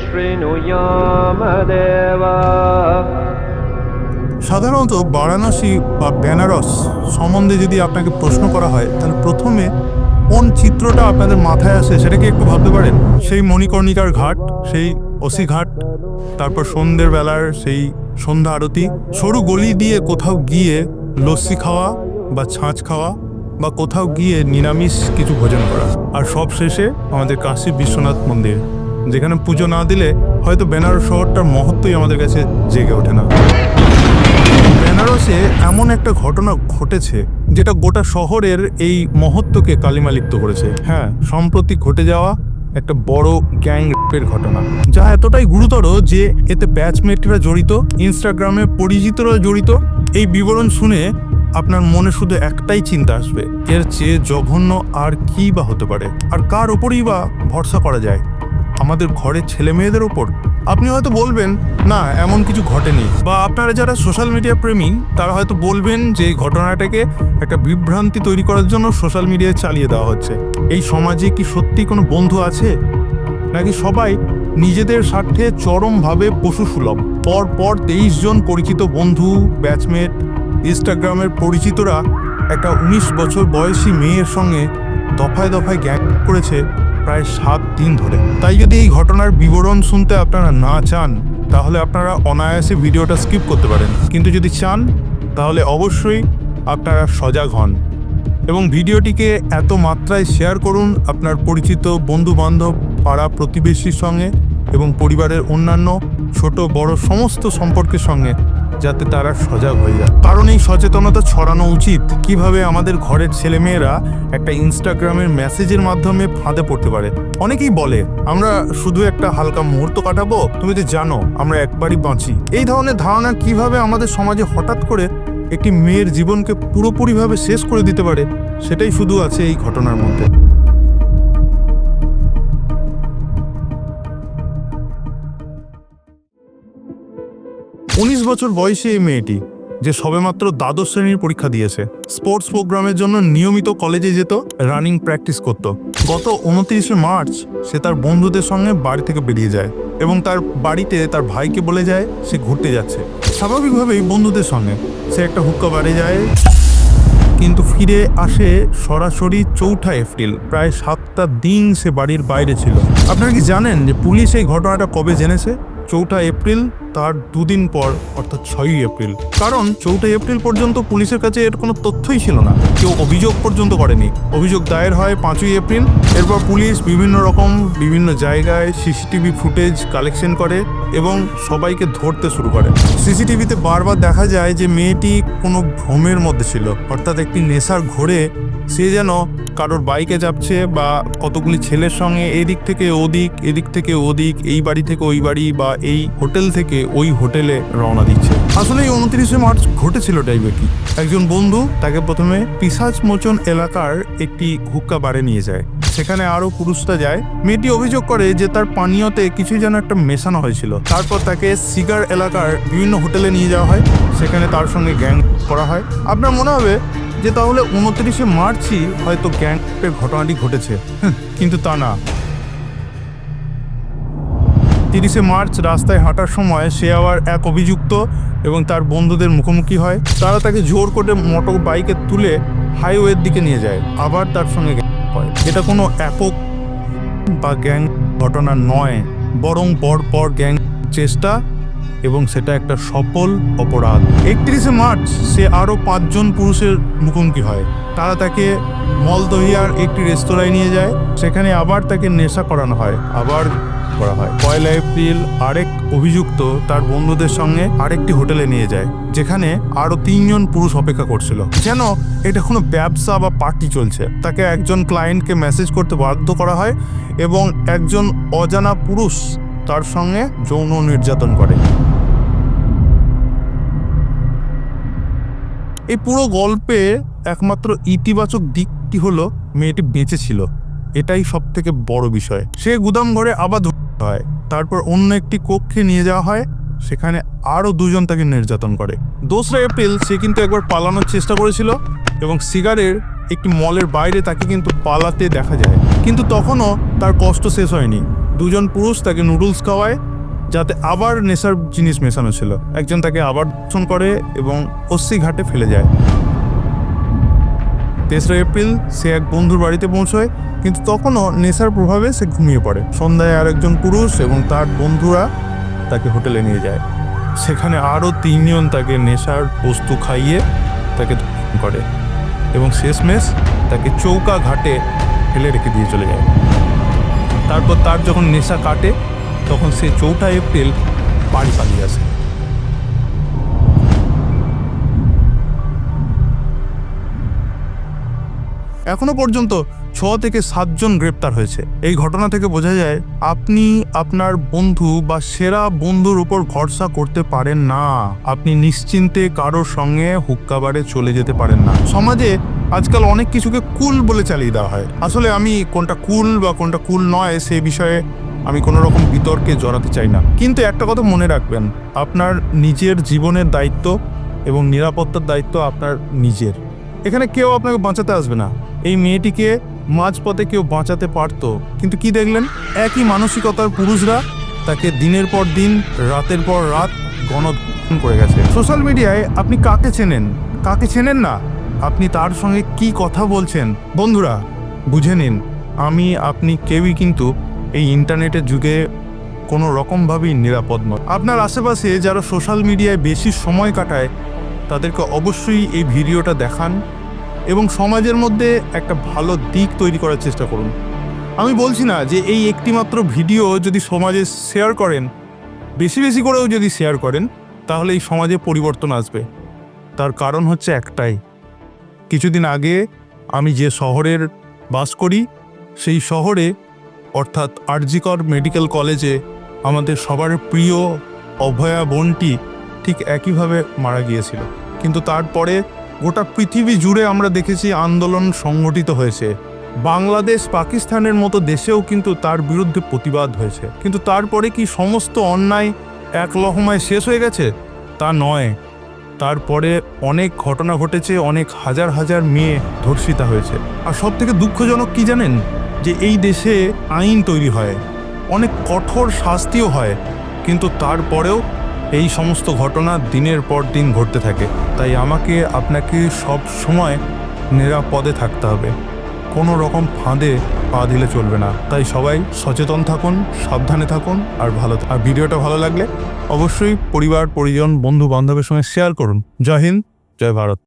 শৃণুয়ামদেবা সাধারণত বারাণসী বা বেনারস সম্বন্ধে যদি আপনাকে প্রশ্ন করা হয়, তাহলে প্রথমে কোন চিত্রটা আপনাদের মাথায় আসে সেটা কি একটু ভাবতে পারেন। সেই মণিকর্ণিকার ঘাট, সেই অসি ঘাট, তারপর সন্ধ্যের বেলার সেই সন্ধ্যা আরতি, সরু গলি দিয়ে কোথাও গিয়ে লস্যি খাওয়া বা ছাঁচ খাওয়া বা কোথাও গিয়ে নিরামিষ কিছু ভোজন করা। আর সব শেষে আমাদের কাশী বিশ্বনাথ মন্দির, যেখানে পুজো না দিলে হয়তো বেনারস শহরটার মহত্বই আমাদের কাছে জেগে ওঠে না। বেনারসে এমন একটা ঘটনা ঘটেছে, যেটা গোটা শহরের এই মহত্বকে কালিমালিপ্ত করেছে। হ্যাঁ সম্প্রতি ঘটে যাওয়া একটা বড় গ্যাং রেপের ঘটনা, যা এতটাই গুরুতর যে এতে ব্যাচমেটরা জড়িত, ইনস্টাগ্রামে পরিচিতরা জড়িত। এই বিবরণ শুনে আপনার মনে শুধু একটাই চিন্তা আসবে, এর চেয়ে জঘন্য আর কি বা হতে পারে? আর কার ওপরই বা ভরসা করা যায়? আমাদের ঘরের ছেলে মেয়েদের ওপর? আপনি হয়তো বলবেন, না, এমন কিছু ঘটেনি। বা আপনারা যারা সোশ্যাল মিডিয়া প্রেমী, তারা হয়তো বলবেন যে এই ঘটনাটাকে একটা বিভ্রান্তি তৈরি করার জন্য সোশ্যাল মিডিয়ায় চালিয়ে দেওয়া হচ্ছে। এই সমাজে কি সত্যি কোনো বন্ধু আছে? নাকি সবাই নিজেদের স্বার্থে চরমভাবে পশু সুলভ পর পর তেইশ জন পরিচিত বন্ধু, ব্যাচমেট ইনস্টাগ্রামের পরিচিতরা একটা উনিশ বছর বয়সী মেয়ের সঙ্গে দফায় দফায় গ্যাং করেছে প্রায় সাত দিন ধরে। তাই যদি এই ঘটনার বিবরণ শুনতে আপনারা না চান, তাহলে আপনারা অনায়াসে ভিডিওটা স্কিপ করতে পারেন। কিন্তু যদি চান, তাহলে অবশ্যই আপনারা সজাগ হন এবং ভিডিওটিকে এত মাত্রায় শেয়ার করুন আপনার পরিচিত বন্ধু বান্ধব পাড়া প্রতিবেশীর সঙ্গে এবং পরিবারের অন্যান্য ছোট বড় সমস্ত সম্পর্কের সঙ্গে। যাতে তারা সজাগ হয়ে যায়। কারণ এই সচেতনতা ছড়ানো উচিত। কীভাবে আমাদের ঘরের ছেলেমেয়েরা একটা ইনস্টাগ্রামের মেসেজের মাধ্যমে ফাঁদে পড়তে পারে। অনেকেই বলে, আমরা শুধু একটা হালকা মুহূর্ত কাটাবো? তুমি তো জানো, আমরা একবারই বাঁচি। এই ধরনের ধারণা কীভাবে আমাদের সমাজে হঠাৎ করে একটি মেয়ের জীবনকে পুরোপুরিভাবে শেষ করে দিতে পারে, সেটাই শুধু আছে এই ঘটনার মধ্যে। উনিশ বছর বয়সী এই মেয়েটি, যে সবেমাত্র দ্বাদশ শ্রেণির পরীক্ষা দিয়েছে, স্পোর্টস প্রোগ্রামের জন্য নিয়মিত কলেজে যেত, রানিং প্র্যাকটিস করত। গত উনত্রিশে মার্চ সে তার বন্ধুদের সঙ্গে বাড়ি থেকে বেরিয়ে যায় এবং তার বাড়িতে তার ভাইকে বলে যায় সে ঘুরতে যাচ্ছে। স্বাভাবিকভাবেই বন্ধুদের সঙ্গে সে একটা হুক্কা বাড়ি যায়, কিন্তু ফিরে আসে সরাসরি চৌঠা এপ্রিল, প্রায় সাতটা দিন সে বাড়ির বাইরে ছিল। আপনারা কি জানেন যে পুলিশ এই ঘটনাটা কবে জেনেছে? চৌঠা এপ্রিল তার দুদিন পর, অর্থাৎ ছয়ই এপ্রিল। কারণ চৌঠা এপ্রিল পর্যন্ত পুলিশের কাছে এর কোনো তথ্যই ছিল না। কেউ অভিযোগ পর্যন্ত করেনি। অভিযোগ দায়ের হয় পাঁচই এপ্রিল। এরপর পুলিশ বিভিন্ন রকম, বিভিন্ন জায়গায় সিসিটিভি ফুটেজ কালেকশন করে এবং সবাইকে ধরতে শুরু করে। সিসিটিভিতে বারবার দেখা যায় যে মেয়েটি কোনো ভ্রমের মধ্যে ছিল। অর্থাৎ একটি নেশার ঘোরে সে যেন কারোর বাইকে যাচ্ছে বা কতগুলি ছেলের সঙ্গে এদিক থেকে ওদিক, এদিক থেকে ওদিক, এই বাড়ি থেকে ওই বাড়ি বা এই হোটেল থেকে ওই হোটেলে রওনা দিচ্ছে। আসলে এই উনত্রিশে মার্চ ঘটেছিল টাইপের কি একজন বন্ধু তাকে প্রথমে পিসাজ মোচন এলাকার একটি হুক্কা বারে নিয়ে যায়। সেখানে আরও পুরুষরা যায়। মেয়েটি অভিযোগ করে যে তার পানীয়তে কিছু যেন একটা মেশানো হয়েছিল। তারপর তাকে সিগার এলাকার বিভিন্ন হোটেলে নিয়ে যাওয়া হয়। সেখানে তার সঙ্গে গ্যাং করা হয়। আপনার মনে হবে যে তাহলে উনত্রিশে মার্চই হয়তো গ্যাংপের ঘটনাটি ঘটেছে। কিন্তু তা না। তিরিশে মার্চ রাস্তায় হাঁটার সময় সে আবার এক অভিযুক্ত এবং তার বন্ধুদের মুখোমুখি হয়। তারা তাকে জোর করে মোটর বাইকে তুলে হাইওয়ের দিকে নিয়ে যায়, আবার তার সঙ্গে হয়। এটা কোনো একক বা গ্যাং ঘটনা নয়, বরং পর পর গ্যাং চেষ্টা এবং সেটা একটা সফল অপরাধ। একত্রিশে মার্চ সে আরও পাঁচজন পুরুষের মুখোমুখি হয়। তারা তাকে মলদহিয়ার একটি রেস্তোরাঁয় নিয়ে যায়, সেখানে আবার তাকে নেশা করানো হয়। আবার করা হয়। পয়লা এপ্রিল আরেক অভিযুক্ত তার বন্ধুদের সঙ্গে আরেকটি হোটেলে নিয়ে যায়, যেখানে আরও তিনজন পুরুষ অপেক্ষা করছিল। যেন এটা কোনো ব্যবসা বা পার্টি চলছে। তাকে একজন ক্লায়েন্টকে মেসেজ করতে বাধ্য করা হয় এবং একজন অজানা পুরুষ তার সঙ্গে যৌন নির্যাতন করে। এই পুরো গল্পে একমাত্র ইতিবাচক দিকটি হলো, মেয়েটি বেঁচে ছিল। এটাই সব থেকে বড় বিষয়। সে গুদাম ঘরে আবার হয়। তারপর অন্য একটি কক্ষে নিয়ে যাওয়া হয়। সেখানে আরও দুজন তাকে নির্যাতন করে। দোসরা এপ্রিল সে কিন্তু একবার পালানোর চেষ্টা করেছিল এবং সিগারের একটি মলের বাইরে তাকে কিন্তু পালাতে দেখা যায়। কিন্তু তখনও তার কষ্ট শেষ হয়নি। দুজন পুরুষ তাকে নুডলস খাওয়ায়, যাতে আবার নেশার জিনিস মেশানো ছিল। একজন তাকে আবার দর্শন করে এবং অস্থি ঘাটে ফেলে যায়। তেসরা এপ্রিল সে এক বন্ধুর বাড়িতে পৌঁছয়, কিন্তু তখনও নেশার প্রভাবে সে ঘুমিয়ে পড়ে। সন্ধ্যায় আরেকজন পুরুষ এবং তার বন্ধুরা তাকে হোটেলে নিয়ে যায়। সেখানে আরও তিনজন তাকে নেশার বস্তু খাইয়ে তাকে করে এবং শেষমেশ তাকে চৌকা ঘাটে ফেলে রেখে দিয়ে চলে যায়। তারপর তার যখন নেশা কাটে, তখন সে চৌঠা এপ্রিল বাড়ি পালিয়ে আসে। এখনও পর্যন্ত ছ থেকে সাতজন গ্রেপ্তার হয়েছে। এই ঘটনা থেকে বোঝা যায়, আপনি আপনার বন্ধু বা সেরা বন্ধুর উপর ভরসা করতে পারেন না। আপনি নিশ্চিন্তে কারোর সঙ্গে হুক্কাবারে চলে যেতে পারেন না। সমাজে আজকাল অনেক কিছুকে কুল বলে চালিয়ে দেওয়া হয়। আসলে আমি কোনটা কুল বা কোনটা কুল নয়, সে বিষয়ে আমি কোনো রকম বিতর্কে জড়াতে চাই না। কিন্তু একটা কথা মনে রাখবেন, আপনার নিজের জীবনের দায়িত্ব এবং নিরাপত্তার দায়িত্ব আপনার নিজের। এখানে কেউ আপনাকে বাঁচাতে আসবে না। এই মেয়েটিকে মাঝপথে কেউ বাঁচাতে পারতো। কিন্তু কি দেখলেন? একই মানসিকতার পুরুষরা তাকে দিনের পর দিন, রাতের পর রাত গণধর্ষণ করে গেছে। সোশ্যাল মিডিয়ায় আপনি কাকে চেনেন? কাকে চেনেন না? আপনি তার সঙ্গে কি কথা বলছেন? বন্ধুরা, বুঝে নিন, আমি, আপনি কেউই কিন্তু এই ইন্টারনেটের যুগে কোনো রকমভাবেই নিরাপদ নয়। আপনার আশেপাশে যারা সোশ্যাল মিডিয়ায় বেশি সময় কাটায়, তাদেরকে অবশ্যই এই ভিডিওটা দেখান। এবং সমাজের মধ্যে একটা ভালো দিক তৈরি করার চেষ্টা করুন। আমি বলছি না যে এই একটিমাত্র ভিডিও যদি সমাজে শেয়ার করেন, বেশি বেশি করেও যদি শেয়ার করেন, তাহলে এই সমাজে পরিবর্তন আসবে। তার কারণ হচ্ছে একটাই। কিছুদিন আগে আমি যে শহরের বাস করি, সেই শহরে অর্থাৎ আরজিকর মেডিকেল কলেজে আমাদের সবার প্রিয় অভয়া বোনটি ঠিক একইভাবে মারা গিয়েছিল। কিন্তু তারপরে গোটা পৃথিবী জুড়ে আমরা দেখেছি আন্দোলন সংগঠিত হয়েছে। বাংলাদেশ পাকিস্তানের মতো দেশেও কিন্তু তার বিরুদ্ধে প্রতিবাদ হয়েছে। কিন্তু তারপরে কি সমস্ত অন্যায় এক লহমায় শেষ হয়ে গেছে? তা নয়। তারপরে অনেক ঘটনা ঘটেছে, অনেক হাজার হাজার মেয়ে ধর্ষিতা হয়েছে। আর সব থেকে দুঃখজনক কি জানেন? যে এই দেশে আইন তৈরি হয়, অনেক কঠোর শাস্তিও হয়। কিন্তু তারপরেও এই সমস্ত ঘটনা দিনের পর দিন ঘটতে থাকে। তাই আমাকে আপনাকে সব সময় নিরাপদে থাকতে হবে। কোনো রকম ফাঁদে পা দিলে চলবে না। তাই সবাই সচেতন থাকুন, সাবধানে থাকুন আর ভালো আর ভিডিওটা ভালো লাগলে অবশ্যই পরিবার, পরিজন বন্ধু বান্ধবের সঙ্গে শেয়ার করুন। জয় হিন্দ, জয় ভারত।